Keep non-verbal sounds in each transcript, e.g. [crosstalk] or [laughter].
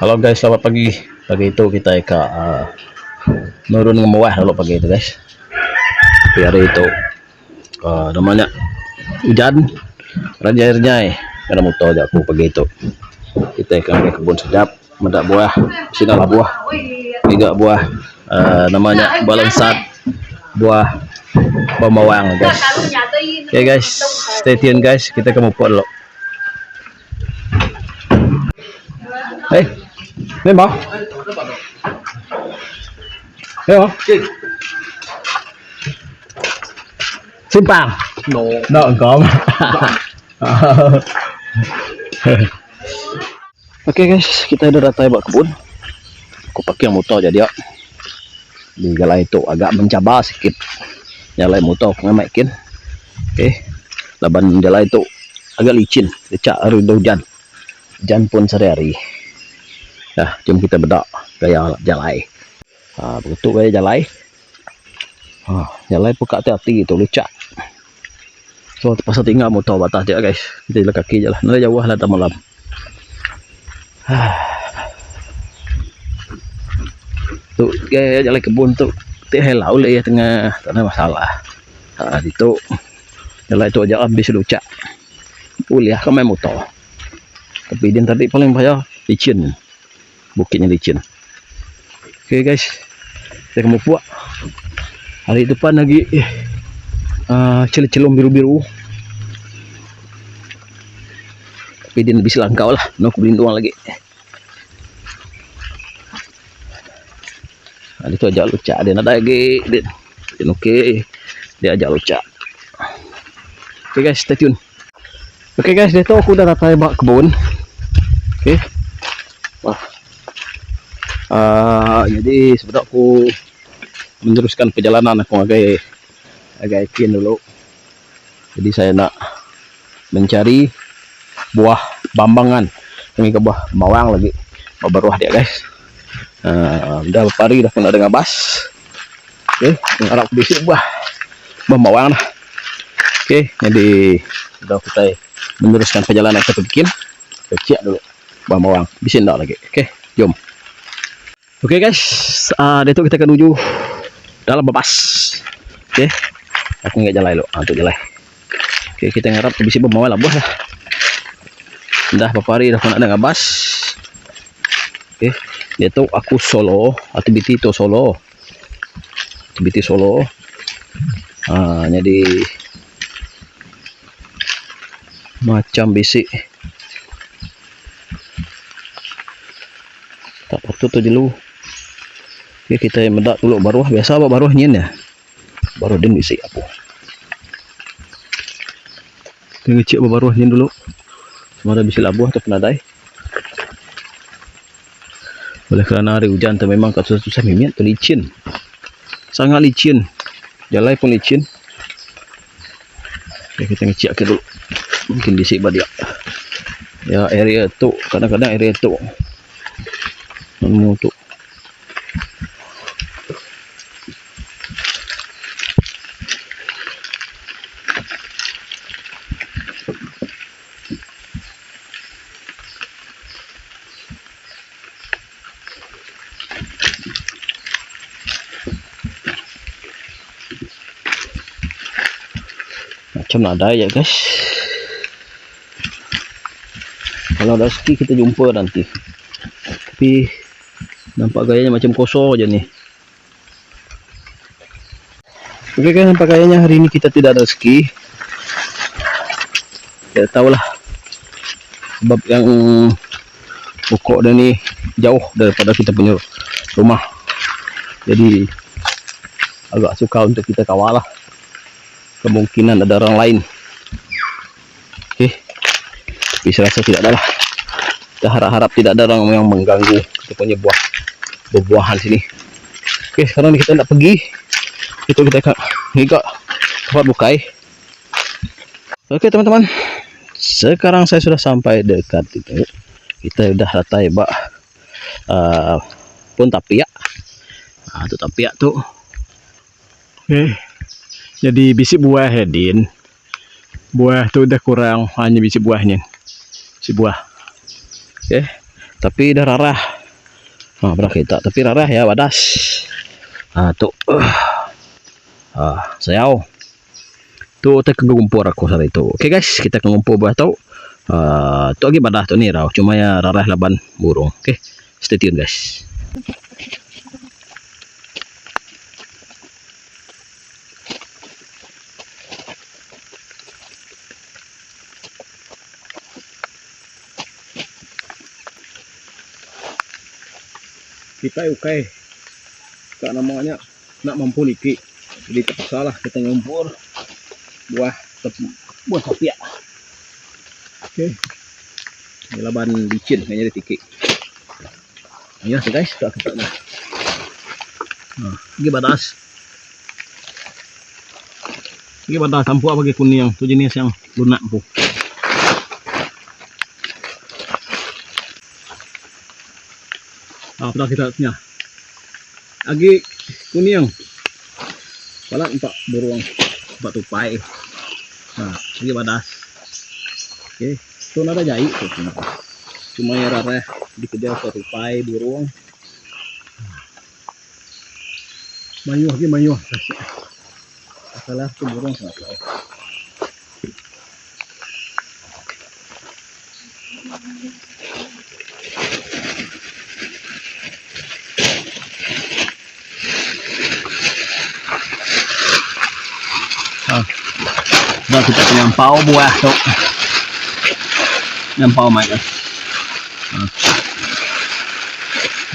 Halo guys, selamat pagi. Pagi itu kita ka uh, nurun ngemuah dulu pagi itu guys. Tapi hari itu uh, namanya hujan, raja airnya karena motor aja aku pagi itu. Kita ke kebun sedap, mendak buah, sini lah buah, tiga buah, uh, namanya balansat, buah pemawang guys. Oke okay, guys, stay tune guys, kita ke mupuk dulu. Hey, Ini ba? Ayo. Simpang. No. No, có mà. Oke guys, kita udah datang buat kebun. Aku pakai motor jadi ya. Di gala itu agak mencabar sedikit. Nyalain motor aku ngemakin. Oke. Laban jala itu agak licin, lecak hari hujan. Hujan pun sehari-hari. Dah, jom kita bedak gaya jalai. Ha, begitu gaya jalai. Ha, jalai pun kat hati-hati tu lecak. So, pasal tinggal motor batas dia guys. Kita jalan kaki je lah. Nanti jauh lah malam. Ha. Tu gaya jalai kebun tu. Teh helau le ya tengah. Tak ada masalah. Ha, itu. Jalai tu aja habis lucak. Boleh lah main motor. Tapi dia tadi paling payah licin bukitnya licin okay, guys. Saya mau buat hari depan lagi uh, celum biru-biru. Tapi dia lebih selangkau lah. Nak berlindung lagi. Nah, itu aja lucak dia ada lagi. Dia, dia dia aja lucak okay, guys stay tune. Okay, guys dia tahu aku udah datang bak kebun. Okay. wah uh, jadi sebenarnya aku meneruskan perjalanan aku agak agak yakin dulu. Jadi saya nak mencari buah bambangan. Ini ke buah mawang lagi. Baru dia guys. Uh, udah beberapa hari dah kena dengan bas. Okay, harap bisa buah buah mawang lah. Okay, jadi sudah kita meneruskan perjalanan ke bikin. Kecil dulu buah mawang bisa tak lagi. Okay, jom Oke okay guys, uh, itu kita akan menuju dalam bebas. Oke, okay. aku nggak jalan lo, untuk jalan. Oke, okay, kita ngarap bisa bawa lah buah. Dah beberapa hari dah nak dengan bas. Oke, okay. dia tu aku solo, aktiviti itu solo, aktiviti solo. Ah, jadi macam bisik. Tak patut tu dulu. Okay, kita medak dulu baruh biasa apa baruh nyen ya. Baruh din isi apa. Kita ngecek apa baruh nyen dulu. Semua bisa labuh atau penadai. Oleh kerana hari hujan tu memang kat susah-susah mimit tu licin. Sangat licin. Jalai pun licin. Okay, kita ngecek dulu. Mungkin disik badia. Ya area tu kadang-kadang area tu. Nemu tu nak ya guys. Kalau ada ski kita jumpa nanti. Tapi nampak gayanya macam kosong aja nih oke kan nampak gayanya hari ini kita tidak ada ski. Ya tahulah sebab yang pokok dan ni jauh daripada kita punya rumah. Jadi agak suka untuk kita kawal lah kemungkinan ada orang lain. Oke okay. tapi saya rasa tidak ada lah. Kita harap-harap tidak ada orang yang mengganggu kita punya buah buah-buahan sini. Oke okay, sekarang kita nak pergi. Itu kita akan ngigak tempat bukai. Oke okay, teman-teman. Sekarang saya sudah sampai dekat itu. Kita sudah ratai bak uh, pun tapiak nah, itu tapiak tuh oke okay jadi bisi buah hedin buah tu udah kurang hanya bisi buahnya si buah oke okay. Tapi dah rarah. Ha, pernah kita. Tapi rarah ya, badas. Ha, tu. [clears throat] Ha, sayau. Tu kita kumpul aku hari tu. Okay guys, kita kumpul buah tu. Uh, tu lagi badas tu ni rau. Cuma ya rarah laban burung. Okay, stay tune guys. Kita ukai. Tak namanya nak mampu liki jadi terpaksa lah kita ngumpul buah tep, buah oke okay. ini laban licin hanya di tiki ayo sih guys tak kita nah ini batas. Ini batas tampu apa kuning tu jenis yang lunak bu Ah, pernah kita punya. Agi kuning. Pala empat burung, empat tupai. Nah, lagi badas. Oke, tu nada jahit tu. Cuma ya rare dikejar ke tupai burung. Mayuh lagi mayuh. Salah tu burung sangat kita penyampau buah tu. Nyampau mai kan. Ha.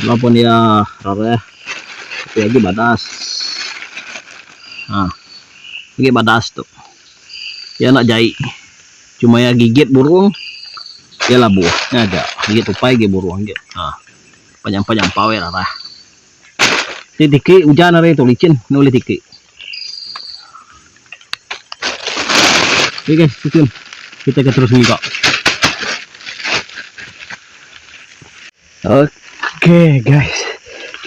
Walaupun dia rare tapi lagi badas. Ha. Lagi badas tu. Dia nak jahit. Cuma ya gigit burung dia lah buah. Ni ada. Gigit tupai gigit burung dia. Ha. Panjang-panjang pau ya rare. Tiki hujan hari tu licin, nulis tiki. Oke guys, itu kita ke terus juga. Oke guys,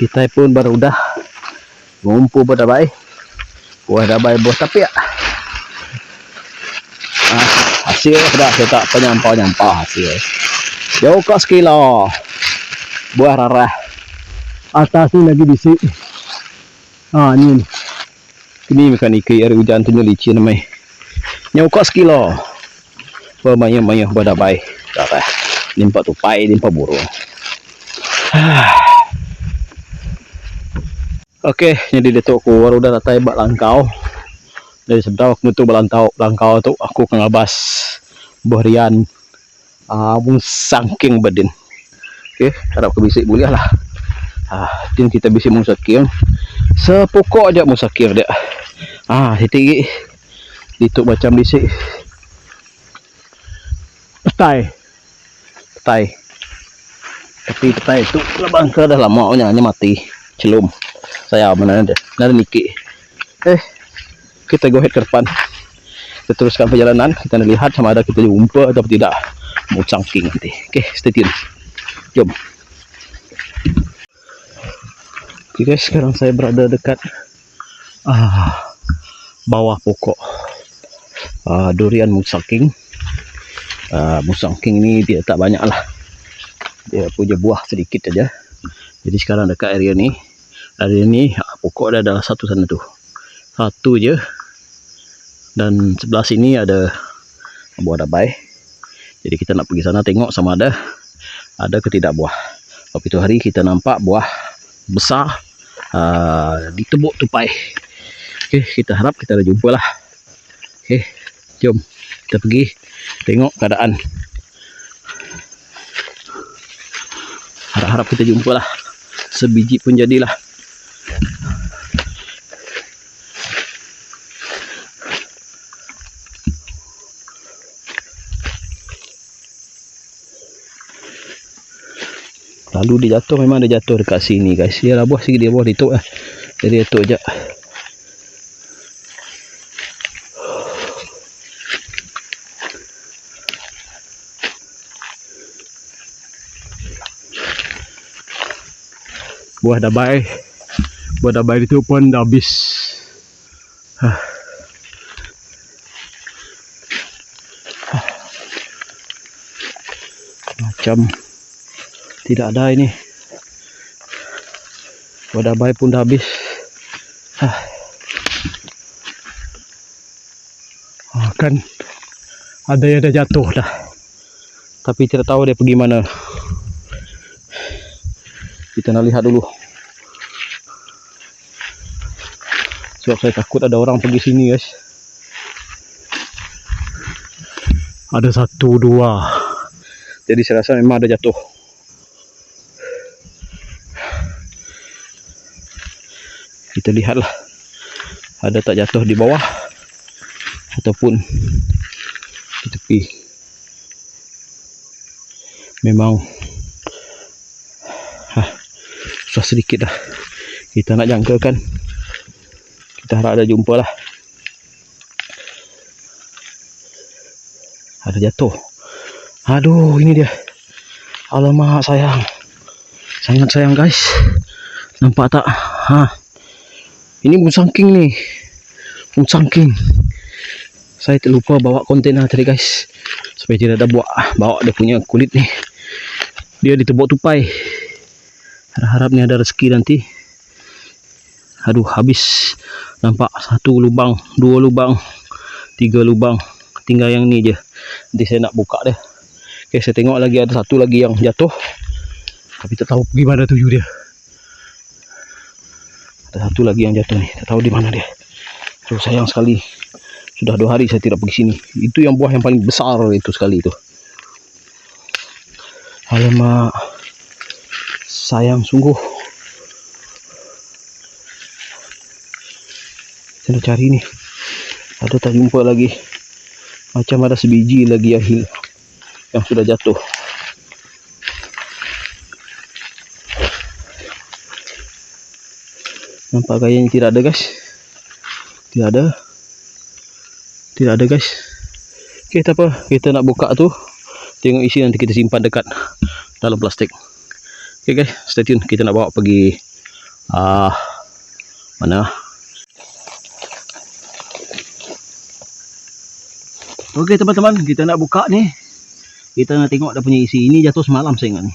kita pun baru udah ngumpul pada baik. Buah dah baik bos tapi ya. Ah, hasil sudah kita penyampau nyampau hasil. Jauh kos kilo. Buah rarah. Atas ni lagi bisi. Ah, ni. Ini mekaniki air hujan tu licin namanya. Nyokok sekilo. Pemaya-maya pada baik. Darah. Limpa tupai, limpa burung. [sighs] Okey, jadi dia tu aku baru dah datang bak langkau. Dari sebentar aku tu balantau langkau tu aku kengabas berian abung uh, sangking bedin. Okey, harap ke bisik boleh lah. Ah, tin kita bisik musakir. Sepokok aja musakir dia. Ah, tinggi dito macam di si petai. Petai. Tapi petai itu labang ke dah lama nya mati. Celum. Saya mana ada. Nari niki eh kita go ahead ke depan. Kita teruskan perjalanan. Kita nak lihat sama ada kita jumpa atau tidak. Mau cangking nanti. Okay, stay tune jom. Okay guys sekarang saya berada dekat ah bawah pokok uh, durian musaking uh, musaking ni dia tak banyak lah. Dia punya buah sedikit aja. Jadi sekarang dekat area ni area ni uh, pokok dia adalah satu sana tu. Satu je. Dan sebelah sini ada buah dabai. Jadi kita nak pergi sana tengok sama ada ada ke tidak buah. Waktu itu hari kita nampak buah besar uh, di tebuk tupai. Ok kita harap kita ada jumpa lah. Ok Jom kita pergi tengok keadaan. Harap-harap kita jumpa lah. Sebiji pun jadilah. Lalu dia jatuh memang dia jatuh dekat sini guys. Dia lah buah sikit dia buah di tu lah. Jadi tu aja. Buah dabai buah dabai itu pun dah habis macam Tidak ada ini. Wadabai pun dah habis. Ah, kan ada yang dah jatuh dah. Tapi tidak tahu dia pergi mana. Kita nak lihat dulu. Sebab saya takut ada orang pergi sini guys. Ada satu dua. Jadi saya rasa memang ada jatuh. Kita lihatlah. Ada tak jatuh di bawah ataupun di tepi. Memang ha, susah sedikit dah. Kita nak jangkakan. Kita harap ada jumpa lah. Ada jatuh. Aduh, ini dia. Alamak sayang. Sangat sayang guys. Nampak tak? Ha. Ini musangking ni. Musangking. Saya terlupa bawa kontainer tadi guys. Supaya tidak ada buat bawa dia punya kulit ni. Dia ditebuk tupai. Harap-harap ni ada rezeki nanti. Aduh, habis. Nampak satu lubang, dua lubang, tiga lubang. Tinggal yang ni je. Nanti saya nak buka dia. Okay, saya tengok lagi ada satu lagi yang jatuh. Tapi tak tahu pergi mana tuju dia. Ada satu lagi yang jatuh ni. Tak tahu di mana dia. So, sayang sekali. Sudah dua hari saya tidak pergi sini. Itu yang buah yang paling besar itu sekali itu. Alamak. Sayang sungguh. Saya nak cari ni. Ada tak jumpa lagi. Macam ada sebiji lagi yang hil yang sudah jatuh. Nampak gayanya tidak ada guys. Tidak ada. Tidak ada guys. Okay, tak apa. Kita nak buka tu. Tengok isi nanti kita simpan dekat dalam plastik. Okay guys, stay tune. Kita nak bawa pergi ah mana? Okey teman-teman, kita nak buka ni. Kita nak tengok dia punya isi. Ini jatuh semalam saya ingat ni.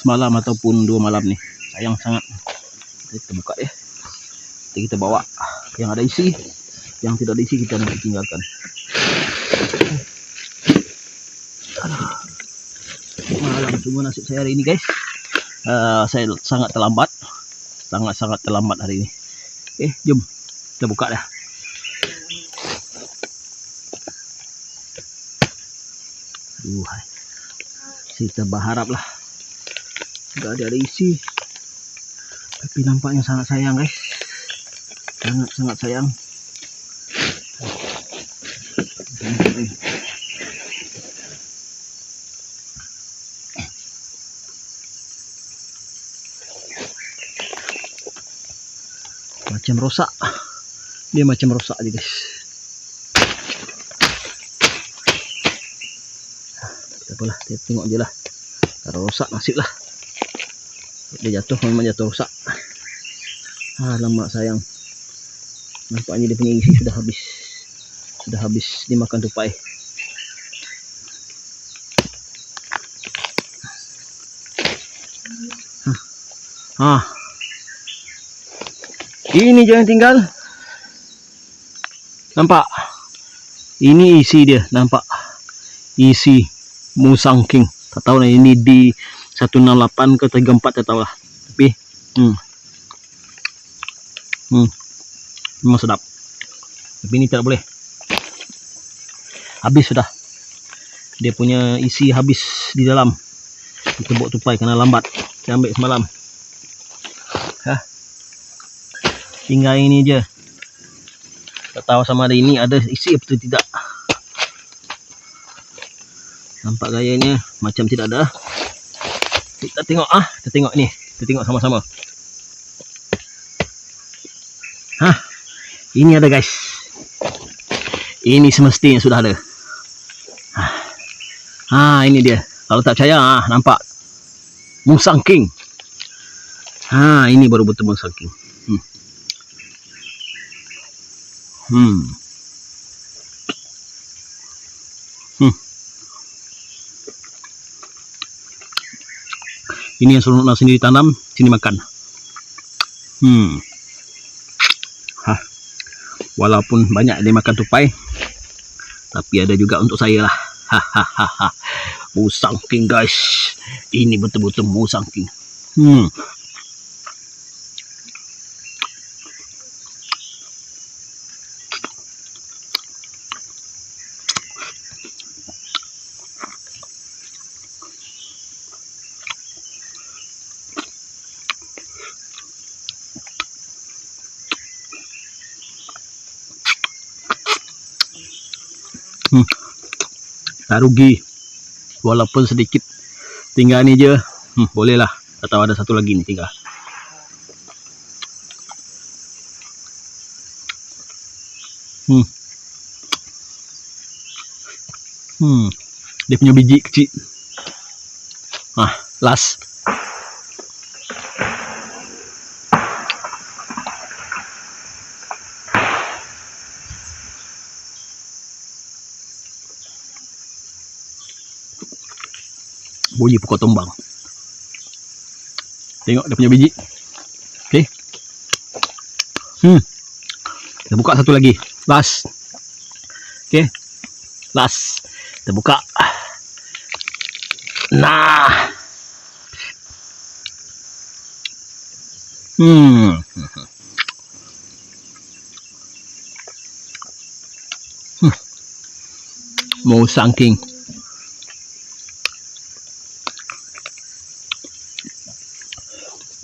Semalam ataupun dua malam ni. Sayang sangat. Kita buka dia. Nanti kita bawa yang ada isi. Yang tidak ada isi kita nanti tinggalkan. Aduh. Malam semua nasib saya hari ini guys. Uh, saya sangat terlambat. Sangat-sangat terlambat hari ini. Eh, jom. Kita buka dah. Duhai. Kita berharap lah. Tidak ada, ada isi. Tapi nampaknya sangat sayang guys. Sangat-sangat sayang. Macam rosak. Dia macam rosak aja guys. Tak apalah, kita tengok je lah. Kalau rosak nasib lah. Dia jatuh memang jatuh rosak. Alamak sayang. Nampaknya dia punya isi sudah habis. Sudah habis dimakan tupai. Ha. Ha. Ini yang tinggal. Nampak? Ini isi dia, nampak? Isi Musang King. Tak tahu lah ini di 168 ke 34 tak tahu lah. Tapi hmm. Hmm. Memang sedap. Tapi ini tidak boleh. Habis sudah. Dia punya isi habis di dalam. Kita buat tupai kerana lambat. Saya ambil semalam. Ha? Tinggal ini je. Tak tahu sama ada ini ada isi atau tidak. Nampak gayanya macam tidak ada. Kita tengok ah, kita tengok ni. Kita tengok sama-sama. Hah. Ini ada guys. Ini semestinya sudah ada. Ha, ini dia. Kalau tak percaya ah, nampak. Musang King. Ha, ini baru betul Musang King. Hmm. Hmm. Ini yang seronok nak sendiri tanam, sini makan. Hmm. Hah. Walaupun banyak dia makan tupai, tapi ada juga untuk saya lah. Hahaha. Musang King guys. Ini betul-betul Musang King. Hmm. Tak rugi. Walaupun sedikit. Tinggal ni je. Hmm, boleh lah atau ada satu lagi ni tinggal. Hmm. Hmm. dia punya biji kecil. Ah last bunyi pokok tumbang. Tengok dia punya biji. Okey. Hmm. Kita buka satu lagi. Last. Okey. Last. Kita buka. Nah. Hmm. Hmm. Mau sangking.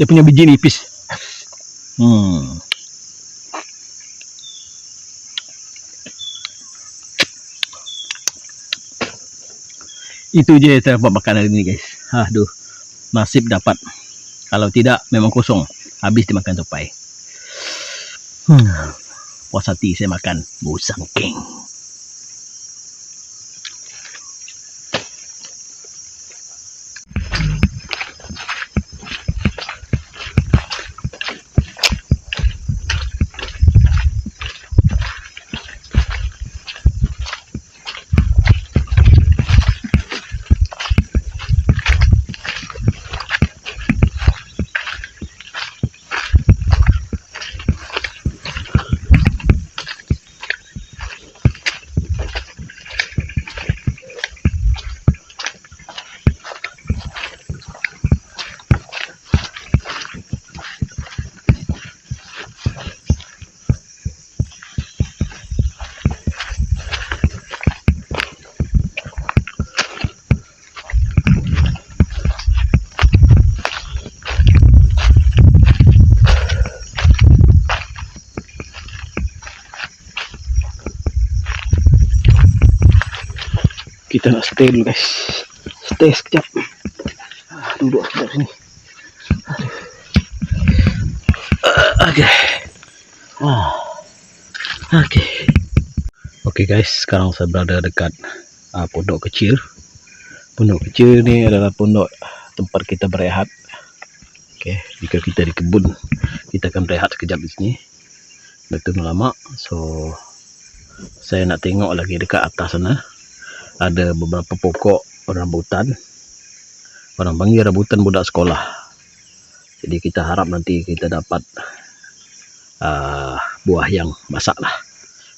Dia punya biji nipis. Hmm. Itu je saya buat makan hari ni guys. Aduh. Nasib dapat. Kalau tidak memang kosong. Habis dimakan tupai. Hmm. Puas hati saya makan musang king. Kita nak stay dulu guys. Stay sekejap. Ah, duduk sekejap sini. Ah, ok ah. ok ok guys. Sekarang saya berada dekat uh, pondok kecil. Pondok kecil ni adalah pondok tempat kita berehat. Ok jika kita di kebun kita akan berehat sekejap di sini. Betul lama so saya nak tengok lagi dekat atas sana ada beberapa pokok rambutan. Orang panggil rambutan budak sekolah. Jadi kita harap nanti kita dapat uh, buah yang masak lah.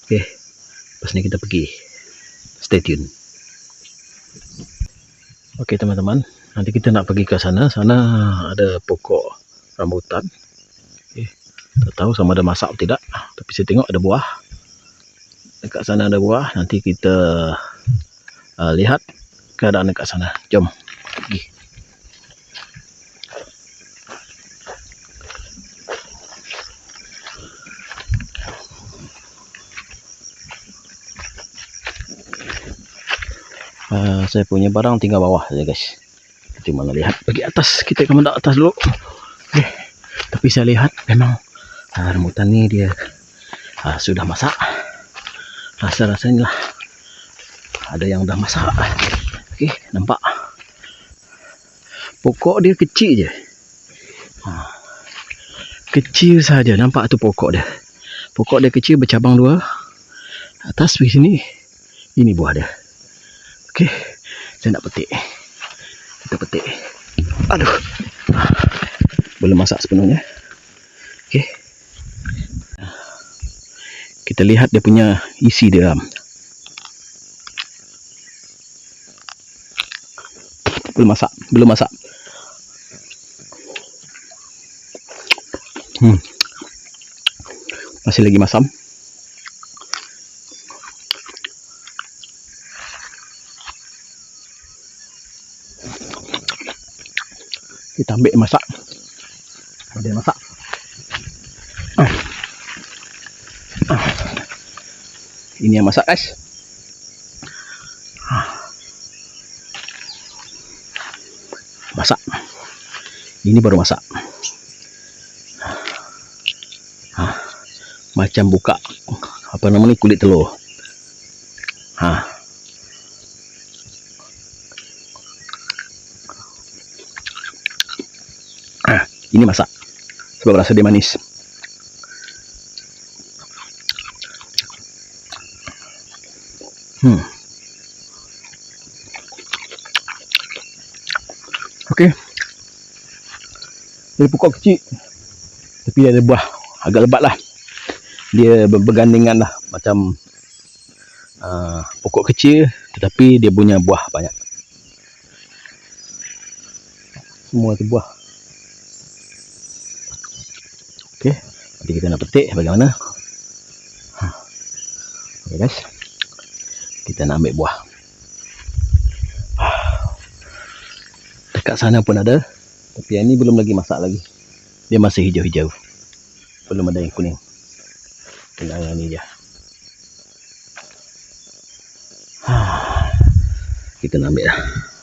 Ok lepas ni kita pergi. Stay tune. Ok teman-teman. Nanti kita nak pergi ke sana. Sana ada pokok rambutan. Ok tak tahu sama ada masak atau tidak. Tapi saya tengok ada buah. Dekat sana ada buah. Nanti kita uh, lihat keadaan dekat sana. Jom. Pergi. Uh, saya punya barang tinggal bawah saja guys. Cuma nak lihat pergi atas. Kita akan mendak atas dulu. Okay. Tapi saya lihat memang uh, rambutan ni dia uh, sudah masak. Rasa-rasanya lah ada yang dah masak okey nampak pokok dia kecil je ha. kecil saja nampak tu pokok dia pokok dia kecil bercabang dua atas di sini ini buah dia okey saya nak petik kita petik Aduh. Belum masak sepenuhnya. Okey. Kita lihat dia punya isi di dalam. Belum masak, belum masak. Hmm. Masih lagi masam. Kita ambil masak. Ada masak. Ah. Ah. Ini yang masak guys. Ah. Masak. Ini baru masak. Ah. Macam buka apa namanya kulit telur. Ha. Ah, ini masak. Sebab rasa dia manis. Dia pokok kecil. Tapi dia ada buah agak lebat lah. Dia ber- bergandingan lah macam uh, pokok kecil tetapi dia punya buah banyak. Semua tu buah. Okey. Nanti kita nak petik bagaimana. Ha. Okey guys. Kita nak ambil buah. Dekat sana pun ada. Tapi yang ni belum lagi masak lagi. Dia masih hijau-hijau. Belum ada yang kuning. Yang ni je. [sighs] Kita nak ambil lah.